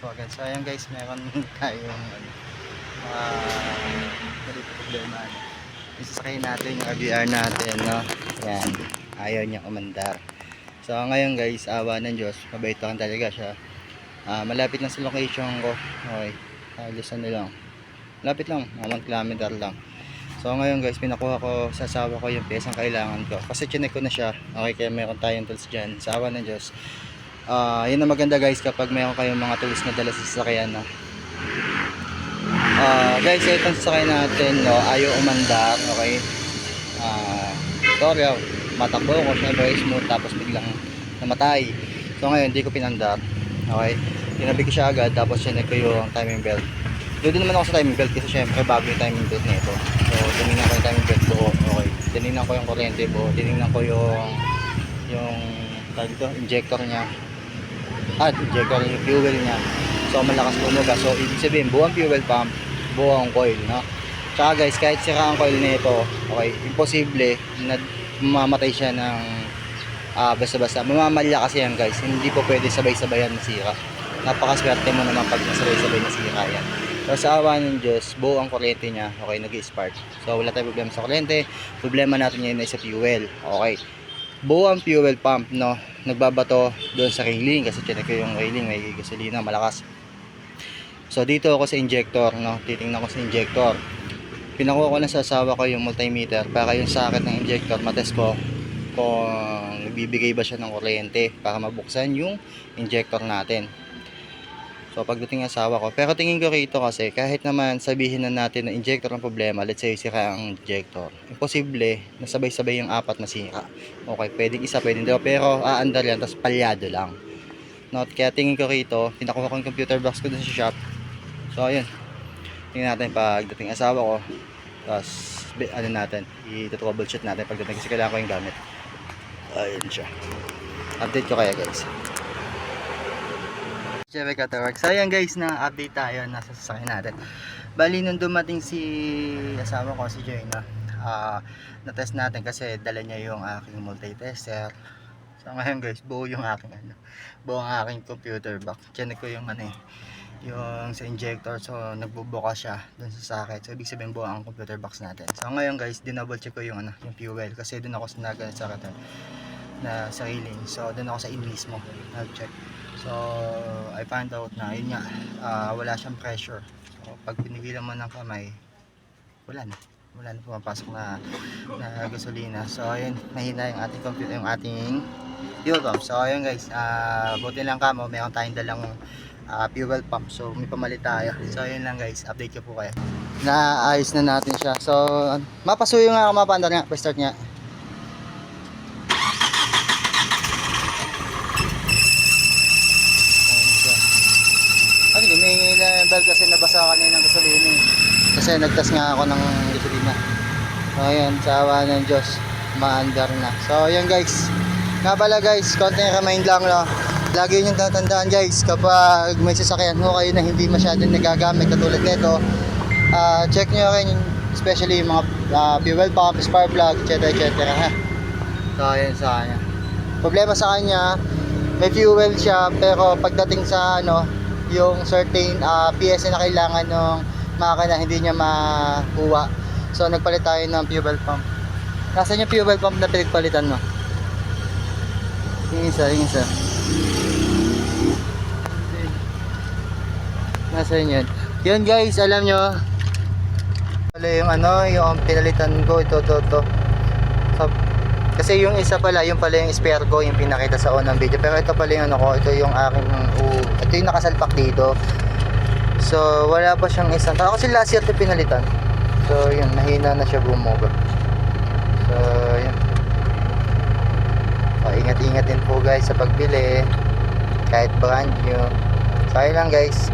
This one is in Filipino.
po agad. So ayun guys, meron tayong uh, problema. Ano. Isasakay natin yung RVR natin, no? Yan, ayaw niya umandar. So ngayon guys, awa ng Diyos, mabait lang talaga siya. Ah, malapit lang sa location ko. Okay, halos ano lang. Malapit lang, mga 1 kilometer lang. So ngayon guys, pinakuha ko sa asawa ko yung pesang kailangan ko. Kasi chinek ko na siya. Okay, kaya meron tayong tools dyan. Sa awa ng Diyos. Ah, yun ang maganda guys kapag meron kayong mga tools na dala sa sasakyan. No? Ah, guys, itong sasakyan natin, no, ayaw umandar. Okay. Ah, sorry, matakbo ko syempre smooth tapos biglang namatay. So ngayon, hindi ko pinandar. Okay. Tinabi ko siya agad tapos chinek ko yung timing belt. Doon din naman ako sa timing belt kasi syempre bago yung timing belt nito. So tinignan ko yung timing belt buo. Okay. Tinignan ko yung kuryente buo. Tinignan ko yung yung tawag dito, injector niya. At injector yung fuel niya. So malakas bumuga. So ibig sabihin buo ang fuel pump, buo ang coil, no? Tsaka guys, kahit sira ang coil nito, okay, imposible na mamamatay siya ng ah, basta-basta. Mamamalya kasi yan guys. Hindi po pwede sabay-sabayan masira. Napakaswerte mo naman pag nasabay-sabay nasira yan. So sa awa ng Diyos, buo ang kuryente niya. Okay, nag-spark. So wala tayong problema sa kuryente. Problema natin ngayon ay sa fuel. Okay. Buo ang fuel pump, no? Nagbabato doon sa railing kasi tiyan ko yung railing, may gasolina, malakas. So dito ako sa injector, no? Titingnan ko sa injector. Pinakuha ko lang sa asawa ko yung multimeter para yung sakit ng injector, matest ko kung nagbibigay ba siya ng kuryente para mabuksan yung injector natin. So pagdating ng asawa ko, pero tingin ko rito kasi kahit naman sabihin na natin na injector ang problema, let's say sira ang injector. Imposible na sabay-sabay yung apat masira. Okay, pwedeng isa, pwedeng dalawa, pero aandar yan, tapos palyado lang. No, kaya tingin ko rito, pinakuha ko yung computer box ko dun sa shop. So ayun, tingnan natin pagdating ng asawa ko. Tapos, ano natin, i-troubleshoot natin pagdating kasi kailangan ko yung gamit. Ayun siya. Update ko kaya guys. Siyempre ka to work. So ayan guys, na update tayo nasa sasakyan natin. Bali nung dumating si asawa ko si Joyna, ah na-test natin kasi dala niya yung aking multi-tester. So ngayon guys, buo yung aking ano, buo ang aking computer box. Chinek ko yung ano eh, yung sa injector so nagbubuka siya dun sa socket. So ibig sabihin buo ang computer box natin. So ngayon guys, dinouble check ko yung ano, yung fuel kasi dun ako sa nag sa na sa railing. So dun ako sa in mismo nag-check. So, I found out na yun nga, ah, wala siyang pressure. So, pag pinigilan mo ng kamay, wala na. Wala na pumapasok na, na gasolina. So, ayun, mahina yung ating computer, yung ating fuel pump. So, ayun guys, ah, buti lang kamo, meron tayong dalang ah, fuel pump. So, may pamalit tayo. So, ayun lang guys, update ko po kayo. Naayos na natin siya. So, mapasuyo nga ako mapandar nga, pa-start nga. Ayun siya. Ay, lumingi na yung belt kasi nabasa kanina ng gasolina. Kasi nagtas nga ako ng gasolina. So, ayan, sa awa ng Diyos, maandar na. So, ayan guys. Nga pala guys, konting remind lang no. Lagi nyo tatandaan guys, kapag may sasakyan mo kayo na hindi masyadong nagagamit katulad nito, ah, check nyo rin especially yung mga ah, fuel pump, spark plug, etc. etc. Ha? So, ayan sa kanya. Problema sa kanya, may fuel siya pero pagdating sa ano yung certain uh, PS na kailangan ng makina hindi niya makuha. So nagpalit tayo ng fuel pump. Nasaan yung fuel pump na pinagpalitan mo? yung isa, yung isa nasaan yun? yun guys, alam nyo. Wala yung ano, yung pinalitan ko. Ito, ito, ito. So, kasi yung isa pala, yung pala yung spare ko, yung pinakita sa unang video. Pero ito pala yung ano ko, ito yung aking, uh, ito yung nakasalpak dito. So, wala pa siyang isang. Ako kasi last year ito pinalitan. So, yun, mahina na siya bumuga. So, yun. So, ingat-ingat din po guys sa pagbili. Kahit brand new. So, lang guys.